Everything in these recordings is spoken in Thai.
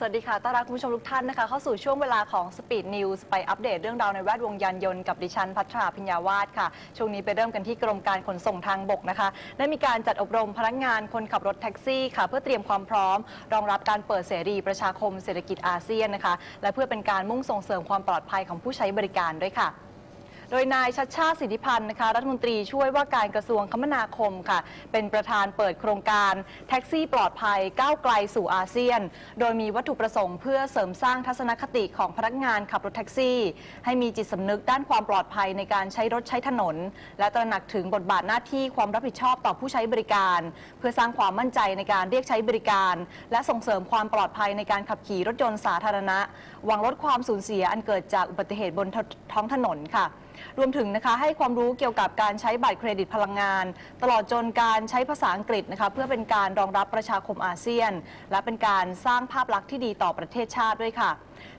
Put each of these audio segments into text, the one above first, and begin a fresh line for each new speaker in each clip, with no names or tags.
สวัสดีค่ะ ต้อนรับคุณผู้ชมทุกท่านนะคะ เข้าสู่ช่วงเวลาของ Speed News ไปอัปเดตเรื่องราวในแวดวงยานยนต์กับดิฉันพัชราพิญญาวาสค่ะ ช่วงนี้ไปเริ่มกันที่กรมการขนส่งทางบกนะคะ ได้มีการจัดอบรมพนักงานคนขับรถแท็กซี่ค่ะ เพื่อเตรียมความพร้อม รองรับการเปิดเสรีประชาคมเศรษฐกิจอาเซียนนะคะ และเพื่อเป็นการมุ่งส่งเสริมความปลอดภัยของผู้ใช้บริการด้วยค่ะ โดยนายชัดชาติสิทธิพันธ์นะคะรัฐมนตรีช่วยว่าการกระทรวงคมนาคมค่ะ เป็นประธานเปิดโครงการแท็กซี่ปลอดภัยก้าวไกลสู่อาเซียน โดยมีวัตถุประสงค์เพื่อเสริมสร้างทัศนคติของพนักงานขับรถแท็กซี่ ให้มีจิตสำนึกด้านความปลอดภัยในการใช้รถใช้ถนน และตระหนักถึงบทบาทหน้าที่ความรับผิดชอบต่อผู้ใช้บริการ เพื่อสร้างความมั่นใจในการเรียกใช้บริการ และส่งเสริมความปลอดภัยในการขับขี่รถยนต์สาธารณะ หวังลดความสูญเสียอันเกิดจากอุบัติเหตุบนท้องถนนค่ะ รวมถึงนะคะให้ความรู้เกี่ยวกับการใช้บัตรเครดิตพลังงาน ตลอดจนการใช้ภาษาอังกฤษนะคะเพื่อเป็นการรองรับประชาคมอาเซียน และเป็นการสร้างภาพลักษณ์ที่ดีต่อประเทศชาติด้วยค่ะ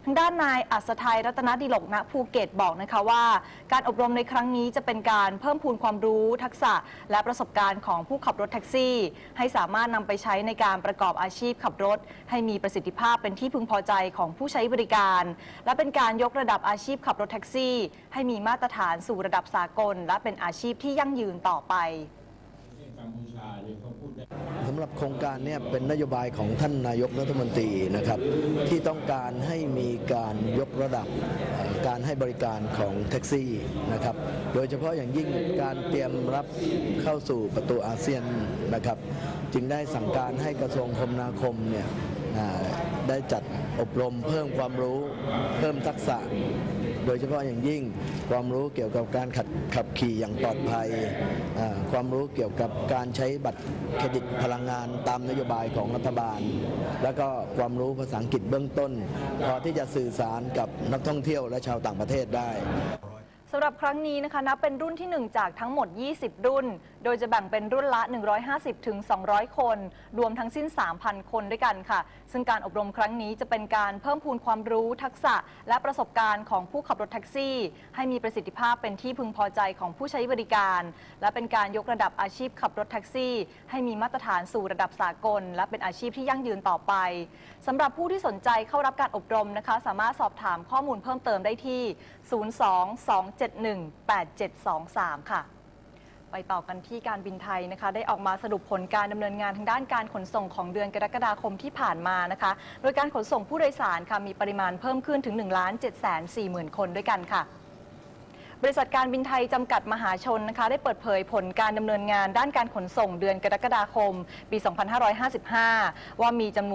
ทางด้านนายอัศทัยรัตนดิลกณภูเก็ตบอกนะคะว่า การอบรมในครั้งนี้จะเป็นการเพิ่มพูนความรู้ทักษะ และประสบการณ์ของผู้ขับรถแท็กซี่ ให้สามารถนำไปใช้ในการประกอบอาชีพขับรถ ให้มีประสิทธิภาพเป็นที่พึงพอใจของผู้ใช้บริการ และเป็นการยกระดับอาชีพขับรถแท็กซี่ ให้มีมาตรฐานสู่ระดับสากล และเป็นอาชีพที่ยั่งยืนต่อไป
กัมพูชาเนี่ยเขา
สำหรับโครงการเนี่ยเป็นนโยบายของท่านนายกรัฐมนตรีนะครับที่ต้องการให้มีการยกระดับการให้บริการของแท็กซี่นะครับโดยเฉพาะอย่างยิ่งการเตรียมรับเข้าสู่ประตูอาเซียนนะครับ จึงได้สั่งการให้กระทรวงคมนาคมเนี่ย ได้จัดอบรมเพิ่มความรู้เพิ่มทักษะ โดยเฉพาะอย่างยิ่งความรู้เกี่ยวกับการขับขับขี่อย่างปลอดภัย ความรู้เกี่ยวกับการใช้บัตรเครดิตพลังงานตามนโยบายของรัฐบาล แล้วก็ความรู้ภาษาอังกฤษเบื้องต้น พอที่จะสื่อสารกับนักท่องเที่ยวและชาวต่างประเทศได้
สำหรับครั้งนี้นะคะนับเป็นรุ่นที่ 1 จากทั้งหมด 20 รุ่น โดยจะแบ่งเป็นรุ่นละ 150 ถึง 200 คน รวมทั้งสิ้น 3,000 คนด้วยกันค่ะ ซึ่งการอบรมครั้งนี้จะเป็นการเพิ่มพูนความรู้ทักษะ และประสบการณ์ของผู้ขับรถแท็กซี่ ให้มีประสิทธิภาพเป็นที่พึงพอใจของผู้ใช้บริการ และเป็นการยกระดับอาชีพขับรถแท็กซี่ ให้มีมาตรฐานสู่ระดับสากล และเป็นอาชีพที่ยั่งยืนต่อไปสำหรับผู้ที่สนใจเข้ารับการอบรมนะคะ สามารถสอบถามข้อมูลเพิ่มเติมได้ที่ 022 02-271-8723 ค่ะ ไปต่อกันที่การบินไทยนะคะ ได้ออกมาสรุปผลการดำเนินงานทางด้านการขนส่งของเดือนกรกฎาคมที่ผ่านมานะคะ โดยการขนส่งผู้โดยสารค่ะมีปริมาณเพิ่มขึ้นถึง 1 7 4 0 0 0 0 คนด้วยกันค่ะบริษัทการบินไทยจำกัดมหาชนนะคะ ได้เปิดเผยผลการดำเนินงานด้านการขนส่งเดือนกรกฎาคม ปี 2555 ว่ามีจำนวน